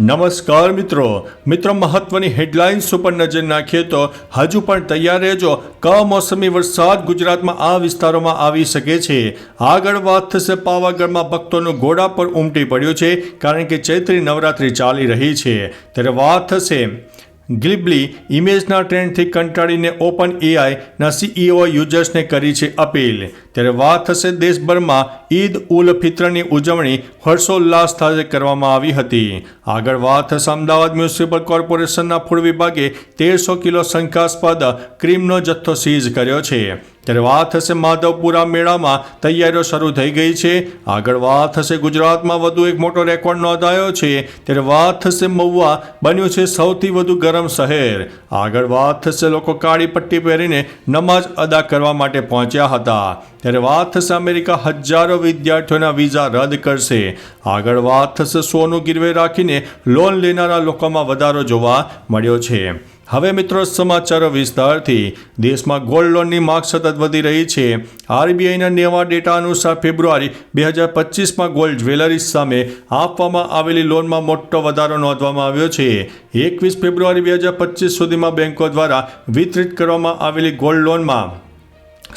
નમસ્કાર મિત્રો. મિત્રો, મહત્વની હેડલાઇન્સ ઉપર નજર નાખીએ તો હજુ પણ તૈયાર રહેજો. કમોસમી વરસાદ ગુજરાતમાં આ વિસ્તારોમાં આવી શકે છે. આગળ વાત થશે પાવાગઢમાં ભક્તોનું ઘોડા પર ઉમટી પડ્યું છે, કારણ કે ચૈત્રી નવરાત્રિ ચાલી રહી છે. ત્યારે વાત થશે ગ્લિબલી ઇમેજના ટ્રેન્ડથી કંટાળીને ઓપન એઆઈના સીઈઓ યુઝર્સને કરી છે અપીલ. ત્યારે વાત થશે દેશભરમાં ઈદ ઉલ ફિત્રની ઉજવણી હર્ષોલ્લાસ સાથે કરવામાં આવી હતી. આગળ વાત થશે અમદાવાદ મ્યુનિસિપલ કોર્પોરેશનના ફૂડ વિભાગે તેરસો કિલો શંકાસ્પદ ક્રીમનો જથ્થો સીઝ કર્યો છે. ત્યારે વાત થશે માધવપુરા મેળામાં. તૈયારીઓ શરૂ થઈ ગઈ છે. આગળ વાત થશે ગુજરાતમાં વધુ એક મોટો રેકોર્ડ નોંધાયો છે. ત્યારે વાત થશે મહુવા. બન્યું છે સૌથી વધુ ગરમ શહેર. આગળ વાત થશે લોકો કાળી પટ્ટી પહેરીને નમાઝ અદા કરવા માટે પહોંચ્યા હતા. ત્યારે વાત થશે અમેરિકા હજારો વિદ્યાર્થીઓના વિઝા રદ કરશે. આગળ વાત થશે સોનું ગીરવે રાખીને લોન લેનારા લોકોમાં વધારો જોવા મળ્યો છે. હવે મિત્રો સમાચારો વિસ્તારથી. દેશમાં ગોલ્ડ લોનની માંગ સતત વધી રહી છે. આરબીઆઈના નવા ડેટા અનુસાર ફેબ્રુઆરી બે હજાર પચીસમાં ગોલ્ડ જ્વેલરીઝ સામે આપવામાં આવેલી લોનમાં મોટો વધારો નોંધવામાં આવ્યો છે. એકવીસ ફેબ્રુઆરી બે હજાર પચીસ સુધીમાં બેન્કો દ્વારા વિતરિત કરવામાં આવેલી ગોલ્ડ લોનમાં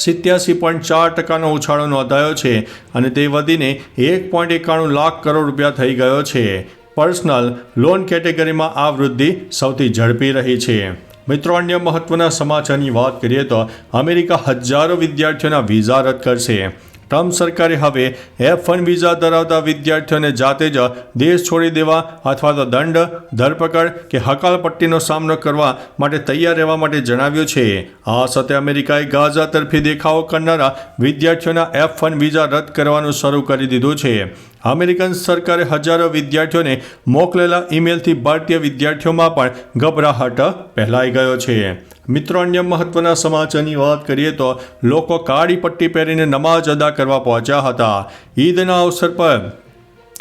સિત્યાસી પોઈન્ટ ચાર ટકાનો ઉછાળો નોંધાયો છે અને તે વધીને એક પોઈન્ટ એકાણું લાખ કરોડ રૂપિયા થઈ ગયો છે. પર્સનલ લોન કેટેગરીમાં આ વૃદ્ધિ સૌથી ઝડપી રહી છે. મિત્રો, અન્ય મહત્વના સમાચારની વાત કરીએ તો અમેરિકા હજારો વિદ્યાર્થીઓના વિઝા રદ કરશે. ટ્રમ્પ સરકારે હવે એફ વન વિઝા ધરાવતા વિદ્યાર્થીઓને જાતે જ દેશ છોડી દેવા અથવા તો દંડ, ધરપકડ કે હકાલપટ્ટીનો સામનો કરવા માટે તૈયાર રહેવા માટે જણાવ્યું છે. આ સાથે અમેરિકાએ ગાઝા તરફી દેખાવો કરનારા વિદ્યાર્થીઓના એફ વન વિઝા રદ કરવાનું શરૂ કરી દીધું છે. અમેરિકન સરકારે હજારો વિદ્યાર્થીઓને મોકલેલા ઈમેલથી ભારતીય વિદ્યાર્થીઓમાં પણ ગભરાહટ ફેલાઈ ગયો છે. મિત્રો, અન્ય મહત્વના સમાચારની વાત કરીએ તો લોકો કાળી પટ્ટી પહેરીને નમાઝ અદા કરવા પહોંચ્યા હતા. ઈદના અવસર પર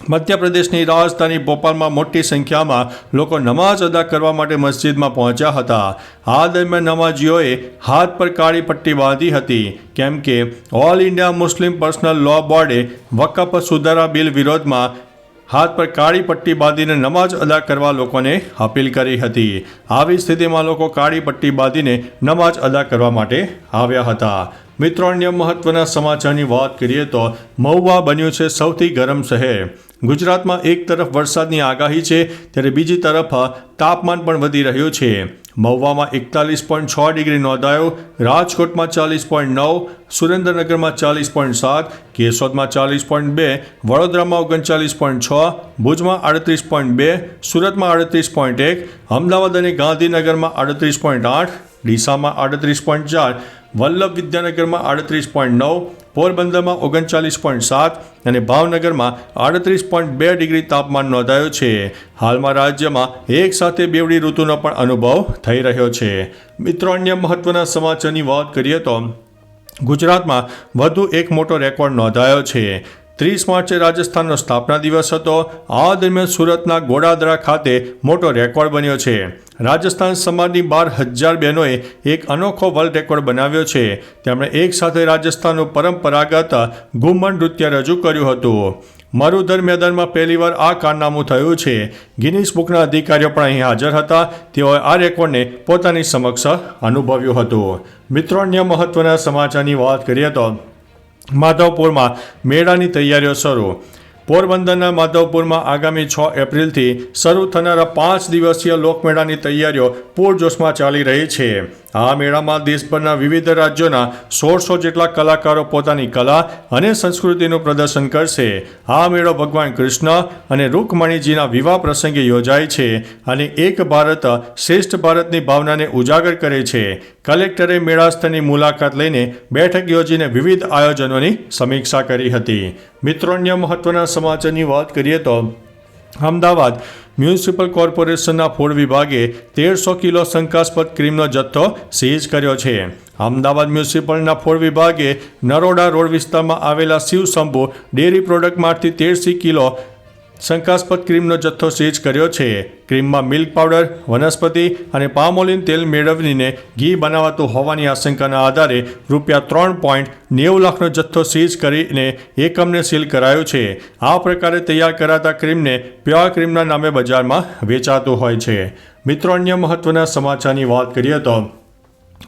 મધ્યપ્રદેશની રાજધાની ભોપાલમાં મોટી સંખ્યામાં લોકો નમાઝ અદા કરવા માટે મસ્જિદમાં પહોંચ્યા હતા. આ દરમિયાન નમાજીઓએ હાથ પર કાળી પટ્ટી બાંધી હતી. કેમ કે all India Muslim personal law બોર્ડે વકફ સુધારા બિલ વિરોધમાં હાથ પર કાળી પટ્ટી બાંધીને નમાઝ અદા કરવા લોકોને અપીલ કરી હતી. આવી સ્થિતિમાં લોકો કાળી પટ્ટી બાંધીને નમાઝ અદા કરવા માટે આવ્યા હતા. મિત્રો, અન્ય મહત્વના સમાચારની વાત કરીએ તો મહુવા બન્યું છે સૌથી ગરમ શહેર. ગુજરાતમાં એક તરફ વરસાદની આગાહી છે, ત્યારે બીજી તરફ તાપમાન પણ વધી રહ્યું છે. મહુવામાં એકતાલીસ પોઈન્ટ છ ડિગ્રી નોંધાયો, રાજકોટમાં ચાલીસ પોઈન્ટ નવ, સુરેન્દ્રનગરમાં ચાલીસ પોઈન્ટ સાત, કેશોદમાં ચાલીસ પોઈન્ટ બે, વડોદરામાં ઓગણચાલીસ પોઈન્ટ છ, ભુજમાં આડત્રીસ પોઈન્ટ બે, સુરતમાં આડત્રીસ પોઈન્ટ એક, અમદાવાદ અને ગાંધીનગરમાં આડત્રીસ પોઈન્ટ આઠ, ડીસામાં આડત્રીસ પોઈન્ટ ચાર વલ્લભ વિદ્યાનગરમાં આડત્રીસ પોઈન્ટ નવ, પોરબંદરમાં ઓગણચાલીસ પોઈન્ટ સાત અને ભાવનગરમાં આડત્રીસ પોઈન્ટ બે ડિગ્રી તાપમાન નોંધાયું છે. હાલમાં રાજ્યમાં એક સાથે બેવડી ઋતુનો પણ અનુભવ થઈ રહ્યો છે. મિત્રો, અન્ય મહત્વના સમાચારની વાત કરીએ તો ગુજરાતમાં વધુ એક મોટો રેકોર્ડ નોંધાયો છે. ત્રીસ માર્ચે રાજસ્થાનનો સ્થાપના દિવસ હતો. આ દરમિયાન સુરતના ગોડાદરા ખાતે મોટો રેકોર્ડ બન્યો છે. રાજસ્થાન સમાજની બાર હજાર બહેનોએ એક અનોખો વર્લ્ડ રેકોર્ડ બનાવ્યો છે. તેમણે એક સાથે રાજસ્થાનનું પરંપરાગત ગુમન નૃત્ય રજૂ કર્યું હતું. મરુધર મેદાનમાં પહેલીવાર આ કારનામું થયું છે. ગિનીસ બુકના અધિકારીઓ પણ અહીં હાજર હતા. તેઓએ આ રેકોર્ડને પોતાની સમક્ષ અનુભવ્યું હતું. મિત્રો, અન્ય મહત્વના સમાચારની વાત કરીએ તો માધવપુરમાં મેળાની તૈયારીઓ શરૂ. પોરબંદરના માધવપુરમાં આગામી છ એપ્રિલથી શરૂ થનારા પાંચ દિવસીય લોકમેળાની તૈયારીઓ પૂરજોશમાં ચાલી રહી છે. આ મેળામાં દેશભરના વિવિધ રાજ્યોના સોળસો જેટલા કલાકારો પોતાની કલા અને સંસ્કૃતિનું પ્રદર્શન કરશે. આ મેળો ભગવાન કૃષ્ણ અને રૂકમણીજીના વિવાહ પ્રસંગે યોજાય છે અને એક ભારત શ્રેષ્ઠ ભારતની ભાવનાને ઉજાગર કરે છે. કલેક્ટરે મેળા સ્થળની મુલાકાત લઈને બેઠક યોજીને વિવિધ આયોજનોની સમીક્ષા કરી હતી. મિત્રો, અન્ય મહત્વના સમાચારની વાત કરીએ તો અમદાવાદ મ્યુનિસિપલ કોર્પોરેશનના ફૂડ વિભાગે તેરસો કિલો શંકાસ્પદ ક્રીમનો જથ્થો સીઝ કર્યો છે. અમદાવાદ મ્યુનિસિપલના ફૂડ વિભાગે નરોડા રોડ વિસ્તારમાં આવેલા શિવશંભુ ડેરી પ્રોડક્ટમાંથી તેરસી કિલો શંકાસ્પદ ક્રીમનો જથ્થો સીઝ કર્યો છે. ક્રીમમાં મિલ્ક પાવડર, વનસ્પતિ અને પામોલિન તેલ મેળવીને ઘી બનાવાતું હોવાની આશંકાના આધારે રૂપિયા ત્રણ પોઈન્ટ નેવું લાખનો જથ્થો સીઝ કરીને એકમને સીલ કરાયો છે. આ પ્રકારે તૈયાર કરાતા ક્રીમને પ્યોર ક્રીમના નામે બજારમાં વેચાતું હોય છે. મિત્રો, અન્ય મહત્વના સમાચારની વાત કરીએ તો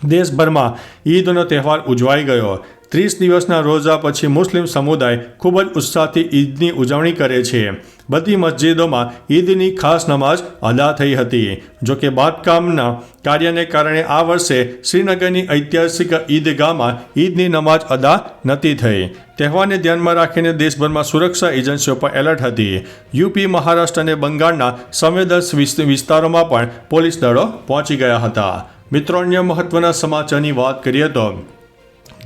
દેશભરમાં ઈદનો તહેવાર ઉજવાઈ ગયો. ત્રીસ દિવસના રોજા પછી મુસ્લિમ સમુદાય ખૂબ જ ઉત્સાહથી ઈદની ઉજવણી કરે છે. બધી મસ્જિદોમાં ઈદની ખાસ નમાઝ અદા થઈ હતી. જોકે બાંધકામના કાર્યને કારણે આ વર્ષે શ્રીનગરની ઐતિહાસિક ઈદગાહમાં ઈદની નમાઝ અદા નથી થઈ. તહેવારને ધ્યાનમાં રાખીને દેશભરમાં સુરક્ષા એજન્સીઓ પર એલર્ટ હતી. યુપી, મહારાષ્ટ્ર અને બંગાળના સંવેદનશીલ વિસ્તારોમાં પણ પોલીસ દળો પહોંચી ગયા હતા. મિત્રો, અન્ય મહત્વના સમાચારની વાત કરીએ તો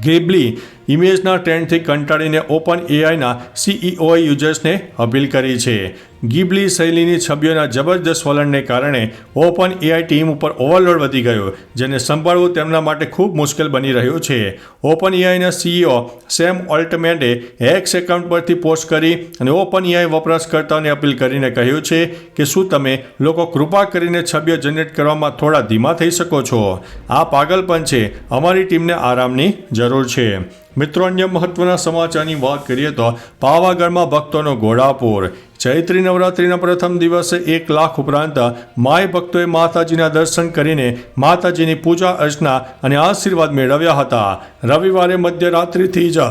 ગેબલી ઇમેજના ટ્રેન્ડથી કંટાળીને ઓપન એઆઈના સીઈઓએ યુઝર્સને અપીલ કરી છે. ગીબલી શૈલીની છબીઓના જબરદસ્ત વલણને કારણે ઓપન એઆઈ ટીમ ઉપર ઓવરલોડ વધી ગયો, જેને સંભાળવું તેમના માટે ખૂબ મુશ્કેલ બની રહ્યું છે. ઓપન એઆઈના સીઈઓ સેમ ઓલ્ટમેન્ડે એક્સ એકાઉન્ટ પરથી પોસ્ટ કરી અને ઓપન એઆઈ વપરાશકર્તાઓને અપીલ કરીને કહ્યું છે કે શું તમે લોકો કૃપા કરીને છબીઓ જનરેટ કરવામાં થોડા ધીમા થઈ શકો છો. આ પાગલપણ છે. અમારી ટીમને આરામની જરૂર છે. મિત્રો, અન્ય મહત્વના સમાચારની વાત કરીએ તો પાવાગઢમાં ભક્તોનો ઘોડાપૂર. ચૈત્રી નવરાત્રિના પ્રથમ દિવસે એક લાખ ઉપરાંત માય ભક્તોએ માતાજીના દર્શન કરીને માતાજીની પૂજા અર્ચના અને આશીર્વાદ મેળવ્યા હતા. રવિવારે મધ્યરાત્રિથી જ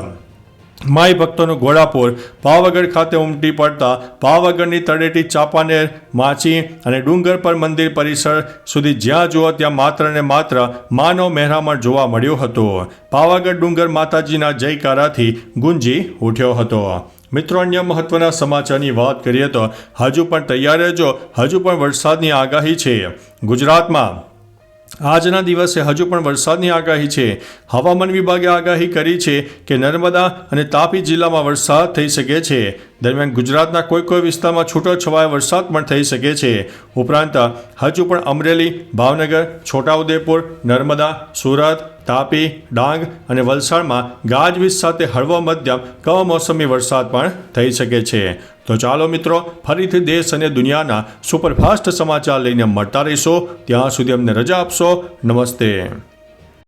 માય ભક્તોનો ઘોડાપુર પાવાગઢ ખાતે ઉમટી પડતા પાવાગઢની તળેટી ચાપાનેર, માચી અને ડુંગર પર મંદિર પરિસર સુધી જ્યાં જુઓ ત્યાં માત્ર ને માત્ર માનવ મહેરામણ જોવા મળ્યો હતો. પાવાગઢ ડુંગર માતાજીના જયકારાથી ગુંજી ઉઠ્યો હતો. મિત્રો, અન્ય મહત્વના સમાચારની વાત કરીએ તો હજુ પણ તૈયાર રહેજો. હજુ પણ વરસાદની આગાહી છે. ગુજરાતમાં આજના દિવસે હજુ પણ વરસાદની આગાહી છે. હવામાન વિભાગે આગાહી કરી છે કે નર્મદા અને તાપી જિલ્લામાં વરસાદ થઈ શકે છે. દરમિયાન ગુજરાતના કોઈ કોઈ વિસ્તારમાં છૂટો છવાયો વરસાદ પણ થઈ શકે છે. ઉપરાંત હજુ પણ અમરેલી, ભાવનગર, છોટાઉદેપુર, નર્મદા, સુરત તાપી, ડાંગ અને વલસાડમાં ગાજવીજ સાથે હળવો મધ્યમ કમોસમી વરસાદ પણ થઈ શકે છે. તો ચાલો મિત્રો, ફરીથી દેશ અને દુનિયાના સુપરફાસ્ટ સમાચાર લઈને મળતા રહીશો. ત્યાં સુધી અમને રજા આપશો. નમસ્તે.